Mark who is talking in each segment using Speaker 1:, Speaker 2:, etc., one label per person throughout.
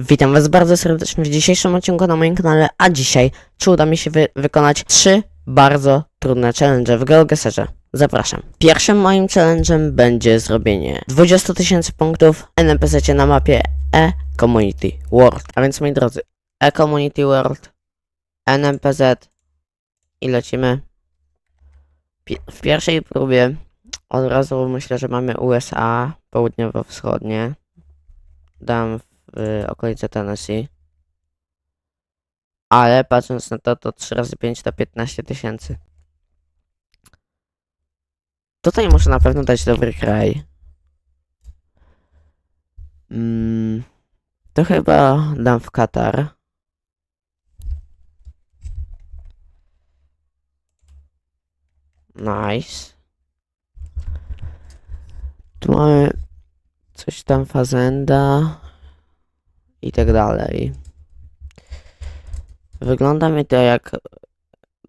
Speaker 1: Witam Was bardzo serdecznie w dzisiejszym odcinku na moim kanale, a dzisiaj czy uda mi się wy wykonać trzy bardzo trudne challenge w GeoGuessrze. Zapraszam. Pierwszym moim challenge'em będzie zrobienie 20 tysięcy punktów NPC na mapie E-Community World. A więc moi drodzy, E-Community World, NPZ i lecimy. Pi w pierwszej próbie od razu myślę, że mamy USA południowo-wschodnie. Dam w okolice Tennessee. Ale patrząc na to, to 3 razy 5 to 15 tysięcy. Tutaj muszę na pewno dać dobry kraj. Mm, to chyba dam w Katar. Nice. Tu mamy coś tam fazenda i tak dalej. Wygląda mi to jak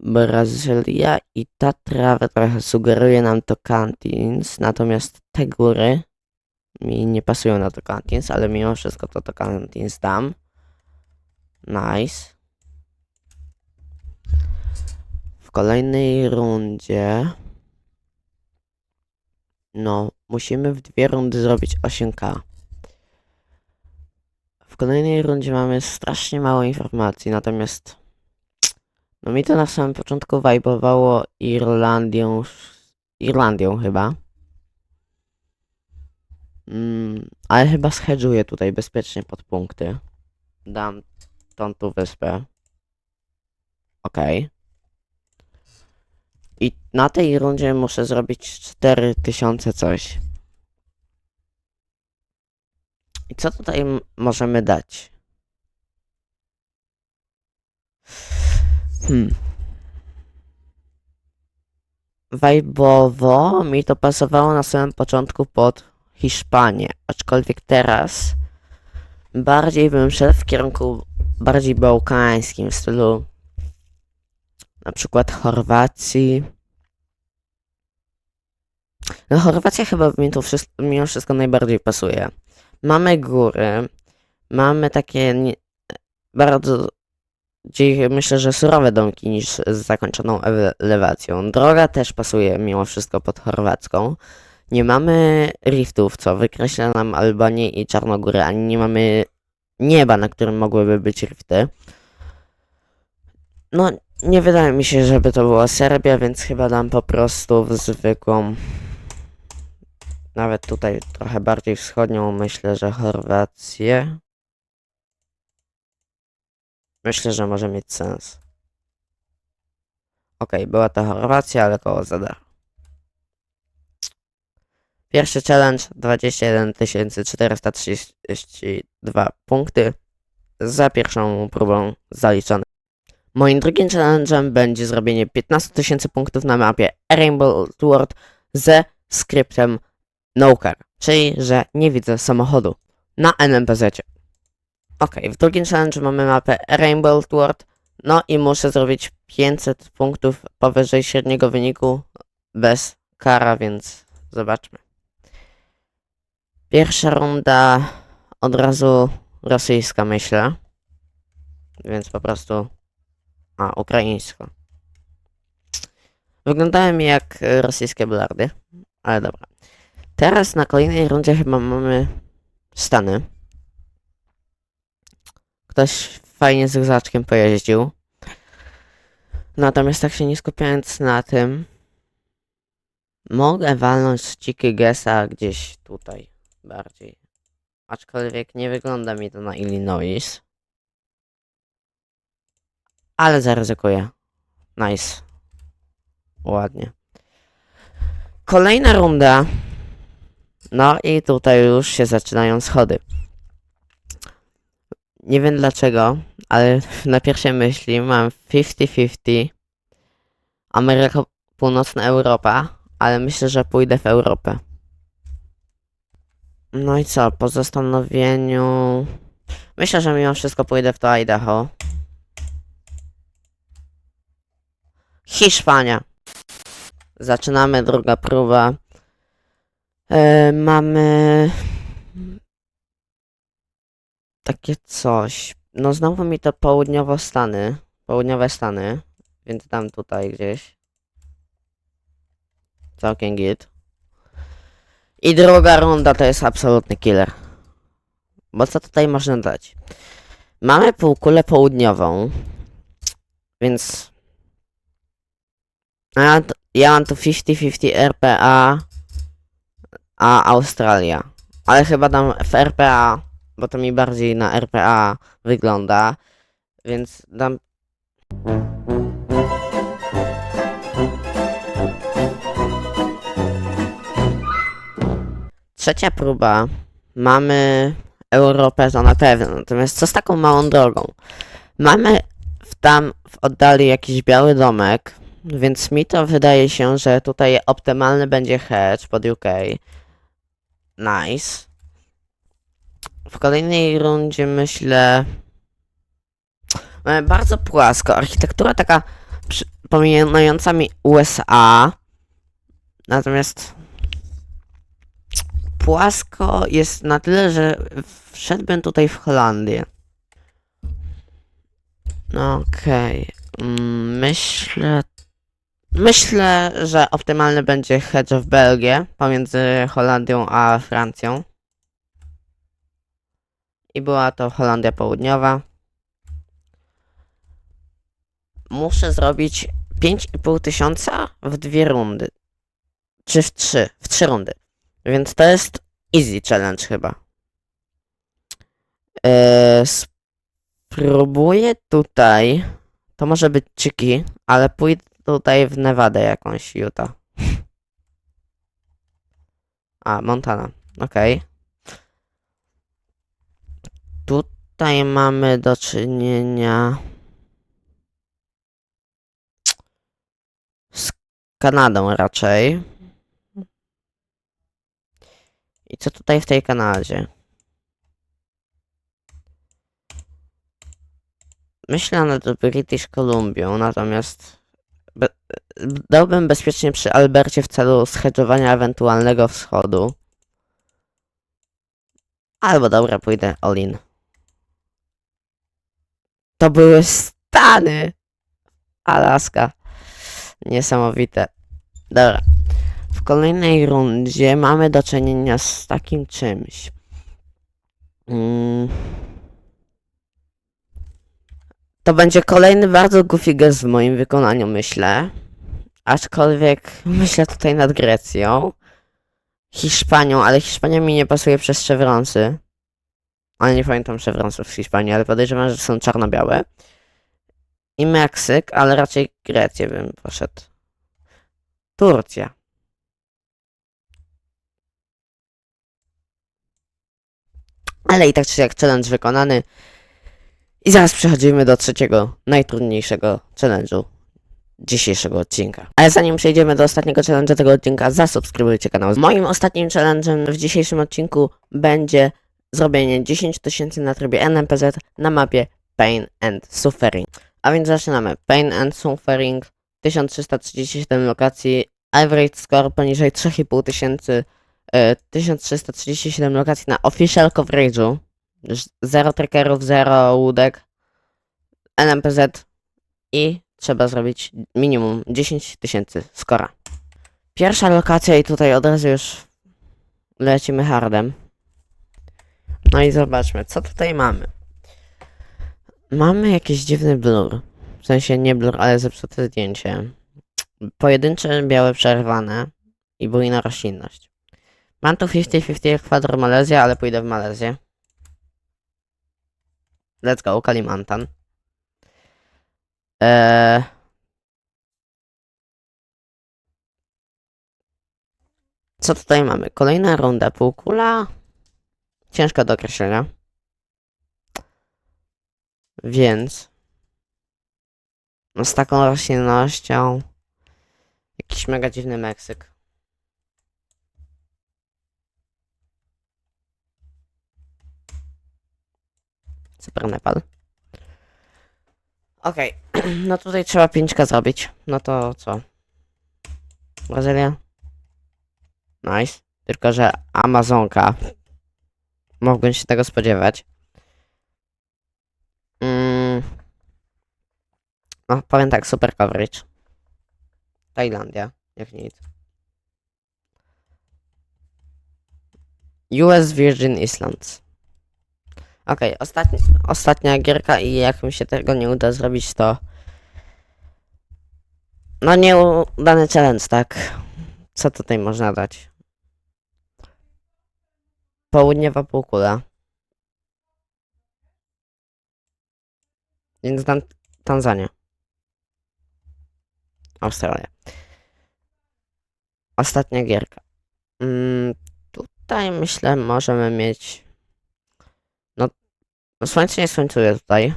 Speaker 1: Brazylia i ta trawa trochę sugeruje nam to Cantins, natomiast te góry mi nie pasują na to Cantins, ale mimo wszystko to to Cantins dam. Nice. W kolejnej rundzie no, musimy w dwie rundy zrobić 8k. Kolejnej rundzie mamy strasznie mało informacji, natomiast no mi to na samym początku wajbowało Irlandią, Irlandią chyba. Mm, ale chyba schedżuję tutaj bezpiecznie pod punkty. Dam tą tu wyspę. Okej. I na tej rundzie muszę zrobić 4000 coś. I co tutaj możemy dać? Hmm. Wajbowo mi to pasowało na samym początku pod Hiszpanię, aczkolwiek teraz bardziej bym szedł w kierunku bardziej bałkańskim, w stylu na przykład Chorwacji. No Chorwacja chyba mi tu wszystko, mimo wszystko najbardziej pasuje. Mamy góry, mamy takie nie, bardzo myślę, że surowe domki niż z zakończoną elewacją. Droga też pasuje mimo wszystko pod chorwacką. Nie mamy riftów, co wykreśla nam Albanię i Czarnogórę, ani nie mamy nieba, na którym mogłyby być rifty. No, nie wydaje mi się, żeby to była Serbia, więc chyba dam po prostu zwykłą. Nawet tutaj trochę bardziej wschodnią, myślę, że Chorwację. Myślę, że może mieć sens. Okej, była to Chorwacja, ale koło za Pierwszy challenge 21 432 punkty. Za pierwszą próbą zaliczony. Moim drugim challenge'em będzie zrobienie 15 tysięcy punktów na mapie Rainbow World ze skryptem No Car, czyli że nie widzę samochodu na NPZ. Ok, w drugim challenge mamy mapę Rainbow World, no i muszę zrobić 500 punktów powyżej średniego wyniku bez kara, więc zobaczmy. Pierwsza runda od razu rosyjska myślę, więc po prostu a, ukraińsko. Wyglądają mi jak rosyjskie blardy, ale dobra. Teraz na kolejnej rundzie chyba mamy Stany. Ktoś fajnie z rzaczkiem pojeździł. Natomiast tak się nie skupiając na tym, mogę walnąć dziki Gesa gdzieś tutaj bardziej. Aczkolwiek nie wygląda mi to na Illinois. Ale zaryzykuję. Nice. Ładnie. Kolejna runda. No i tutaj już się zaczynają schody. Nie wiem dlaczego, ale na pierwszej myśli mam 50-50 Ameryka Północna Europa, ale myślę, że pójdę w Europę. No i co, po zastanowieniu... Myślę, że mimo wszystko pójdę w to Idaho. Hiszpania. Zaczynamy, druga próba. E, mamy takie coś. No znowu mi to południowo Stany, południowe Stany, więc dam tutaj gdzieś. Całkiem git. I druga runda to jest absolutny killer. Bo co tutaj można dać? Mamy półkulę południową, więc ja mam tu 50-50 RPA, a Australia. Ale chyba dam w RPA, bo to mi bardziej na RPA wygląda, więc dam Trzecia próba. Mamy Europę, to na pewno. Natomiast co z taką małą drogą? Mamy w tam w oddali jakiś biały domek, więc mi to wydaje się, że tutaj optymalny będzie hedge pod UK. Nice. W kolejnej rundzie myślę. Mamy bardzo płasko. Architektura taka przypominająca mi USA. Natomiast płasko jest na tyle, że wszedłbym tutaj w Holandię. No Okej. Mm, Myślę. Myślę, że optymalny będzie hedge w Belgię pomiędzy Holandią a Francją. I była to Holandia Południowa. Muszę zrobić 5,5 tysiąca w dwie rundy. Czy w trzy? W trzy rundy. Więc to jest easy challenge chyba. Eee, spróbuję tutaj. To może być czyki, ale pójdę tutaj w Nevadę jakąś, Utah. A, Montana. Okej. Tutaj mamy do czynienia z Kanadą raczej. I co tutaj w tej Kanadzie? Myślę nad British Columbią, natomiast dałbym bezpiecznie przy Albercie w celu schedżowania ewentualnego wschodu. Albo dobra, pójdę all in. To były Stany! Alaska. Niesamowite. Dobra. W kolejnej rundzie mamy do czynienia z takim czymś. Mm. To będzie kolejny bardzo goofy gest w moim wykonaniu, myślę. Aczkolwiek myślę tutaj nad Grecją. Hiszpanią, ale Hiszpania mi nie pasuje przez szewronsy. Ale nie pamiętam szewronsów w Hiszpanii, ale podejrzewam, że są czarno-białe. I Meksyk, ale raczej Grecję bym poszedł. Turcja. Ale i tak czy jak challenge wykonany. I zaraz przechodzimy do trzeciego, najtrudniejszego challenge'u dzisiejszego odcinka. Ale zanim przejdziemy do ostatniego challenge'a tego odcinka, zasubskrybujcie kanał. Moim ostatnim challenge'em w dzisiejszym odcinku będzie zrobienie 10 tysięcy na trybie NMPZ na mapie Pain and Suffering. A więc zaczynamy. Pain and Suffering, 1337 lokacji, average score poniżej 3500 tysięcy, e, 1337 lokacji na official coverage'u. Już Zero trackerów, zero łódek, NMPZ i trzeba zrobić minimum 10 tysięcy skora. Pierwsza lokacja i tutaj od razu już lecimy hardem. No i zobaczmy, co tutaj mamy. Mamy jakiś dziwny blur. W sensie nie blur, ale zepsute zdjęcie. Pojedyncze białe przerwane i bujna roślinność. Mam tu 50-50 Ekwador Malezja, ale pójdę w Malezję. Let's go, Kalimantan. Eee... Co tutaj mamy? Kolejna runda półkula. Ciężko do określenia. Więc z taką roślinnością jakiś mega dziwny Meksyk. Super Nepal. Okej, okay. no tutaj trzeba 5k zrobić. No to co? Brazylia? Nice. Tylko, że Amazonka. Mogłem się tego spodziewać. Mm. No, powiem tak, super coverage. Tajlandia, jak nic. US Virgin Islands. Okej, ostatni, ostatnia gierka i jak mi się tego nie uda zrobić, to... No nieudany challenge, tak? Co tutaj można dać? Południowa półkula. Więc dam Tanzanię. Australia. Ostatnia gierka. Mm, tutaj myślę możemy mieć... No, słońce nie skończuje tutaj.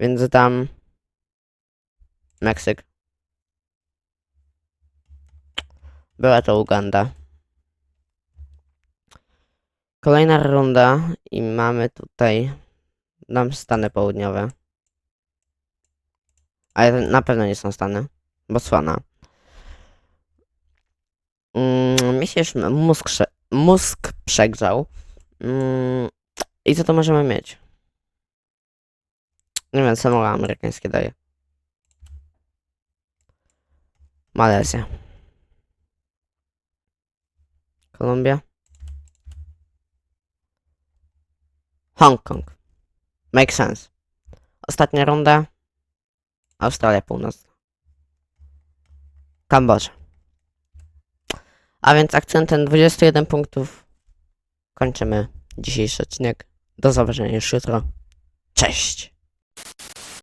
Speaker 1: Więc dam... Meksyk. Była to Uganda. Kolejna runda i mamy tutaj... Dam Stany Południowe. Ale na pewno nie są Stany. Botswana. Mm, mi się już mózg, mózg przegrzał. Mm, I co to możemy mieć? Nie wiem, Samoa amerykańskie daje. Malezja. Kolumbia. Hongkong. Make sense. Ostatnia runda. Australia Północna. Kambodża. A więc akcentem 21 punktów kończymy dzisiejszy odcinek. Do zobaczenia już jutro. Cześć!